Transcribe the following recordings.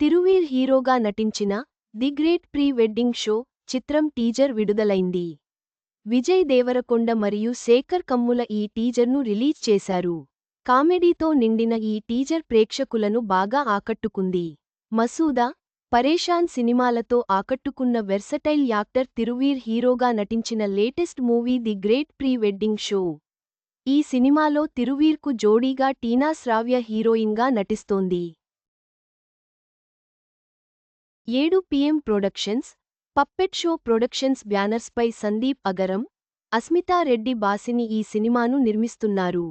తిరువీర్ హీరోగా నటించిన the great pre wedding show చిత్రం టీజర్ విడుదలైంది. విజయ్ దేవరకొండ మరియు శేఖర్ కమ్ముల ఈ టీజర్ను రిలీజ్ చేశారు. కామెడీతో నిండిన ఈ టీజర్ ప్రేక్షకులను బాగా ఆకట్టుకుంది. మసూదా పరేషాన్ సినిమాలతో ఆకట్టుకున్న వెర్సటైల్ యాక్టర్ తిరువీర్ హీరోగా నటించిన latest movie the great pre wedding show. ఈ సినిమాలో తిరువీర్కు జోడీగా టీనా శ్రావ్య హీరోయిన్గా నటిస్తోంది. ఏడు PM productions puppet show productions బ్యానర్స్పై Sandeep Agaram Asmita Reddy Basini ఈ సినిమాను నిర్మిస్తున్నారు.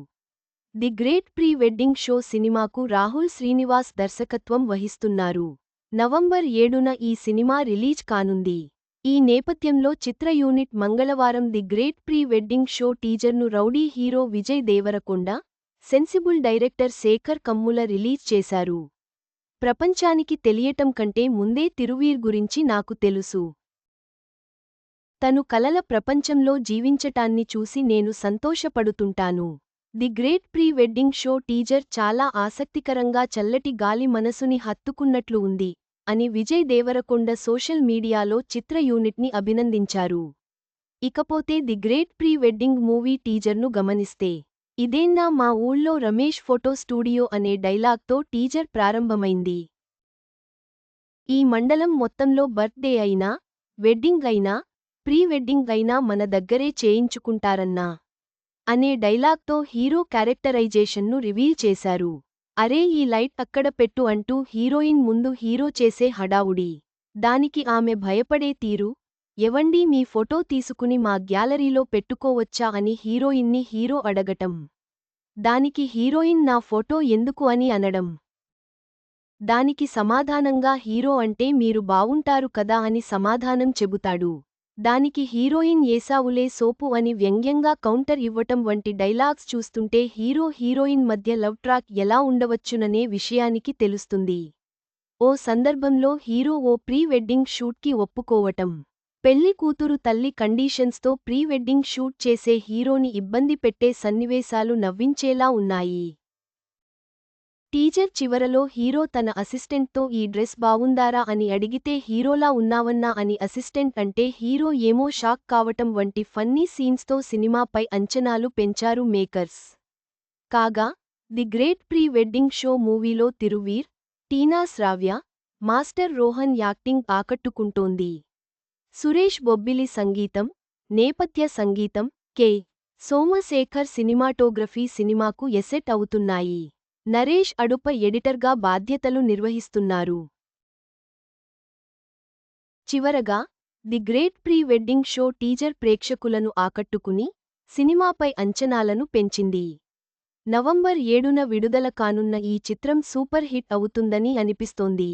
The great pre wedding show సినిమాకు రాహుల్ శ్రీనివాస్ దర్శకత్వం వహిస్తున్నారు. నవంబర్ ఏడున ఈ సినిమా రిలీజ్ కానుంది. ఈ నేపథ్యంలో చిత్ర యూనిట్ మంగళవారం the great pre wedding show టీజర్ను rowdy hero Vijay Deverakonda sensible director Sekhar Kammula release చేశారు. ప్రపంచానికి తెలియటం కంటే ముందే తిరువీర్ గురించి నాకు తెలుసు. తను కలల ప్రపంచంలో జీవించటాన్ని చూసి నేను సంతోషపడుతుంటాను. The great pre wedding show teaser చాలా ఆసక్తికరంగా చల్లటి గాలి మనసుని హత్తుకున్నట్లు ఉంది అని విజయ్ దేవరకొండ సోషల్ మీడియాలో చిత్ర యూనిట్ని అభినందించారు. ఇకపోతే the great pre wedding movie టీజర్ను గమనిస్తే ఇదేన్నా మా ఊళ్ళో రమేష్ ఫోటో స్టూడియో అనే డైలాగ్తో టీజర్ ప్రారంభమైంది. ఈ మండలం మొత్తంలో బర్త్డే అయినా వెడ్డింగ్ అయినా ప్రీ వెడ్డింగ్ అయినా మన దగ్గరే చేయించుకుంటారన్నా అనే డైలాగ్తో హీరో క్యారెక్టరైజేషన్ను రివీల్ చేశారు. అరే ఈ లైట్ అక్కడ పెట్టు అంటూ హీరోయిన్ ముందు హీరో చేసే హడావుడి. దానికి ఆమె భయపడే తీరు ఎవండీ మీ ఫోటో తీసుకుని మా గ్యాలరీలో పెట్టుకోవచ్చా అని హీరోయిన్ని హీరో అడగటం. దానికి హీరోయిన్ నా ఫోటో ఎందుకు అని అనడం. దానికి సమాధానంగా హీరో అంటే మీరు బావుంటారు కదా అని సమాధానం చెబుతాడు. దానికి హీరోయిన్ ఏసావులే సోపు అని వ్యంగ్యంగా కౌంటర్ ఇవ్వటం వంటి డైలాగ్స్ చూస్తుంటే హీరో హీరోయిన్ మధ్య లవ్ ట్రాక్ ఎలా ఉండవచ్చుననే విషయానికి తెలుస్తుంది. ఓ సందర్భంలో హీరో ఓ ప్రీ వెడ్డింగ్ షూట్కి ఒప్పుకోవటం. పెళ్ళి కూతురు తల్లి కండీషన్స్తో ప్రీ వెడ్డింగ్ షూట్ చేసే హీరోని ఇబ్బంది పెట్టే సన్నివేశాలు నవ్వించేలా ఉన్నాయి. టీజర్ చివరలో హీరో తన అసిస్టెంట్తో ఈ డ్రెస్ బావుందారా అని అడిగితే హీరోలా ఉన్నావన్నా అని అసిస్టెంట్ అంటే హీరో ఏమో షాక్ కావటం వంటి ఫన్నీ సీన్స్తో సినిమాపై అంచనాలు పెంచారు మేకర్స్. కాగా the great pre wedding show మూవీలో తిరువీర్ టీనా శ్రావ్య మాస్టర్ రోహన్ యాక్టింగ్ ఆకట్టుకుంటోంది. సురేష్ బొబ్బిలి సంగీతం నేపథ్య సంగీతం కె. సోమశేఖర్ సినిమాటోగ్రఫీ సినిమాకు ఎసెట్ అవుతున్నాయి. నరేష్ అడుప ఎడిటర్గా బాధ్యతలు నిర్వహిస్తున్నారు. చివరగా the great pre wedding show teaser ప్రేక్షకులను ఆకట్టుకుని సినిమాపై అంచనాలను పెంచింది. నవంబర్ ఏడున విడుదల కానున్న ఈ చిత్రం సూపర్ హిట్ అవుతుందని అనిపిస్తోంది.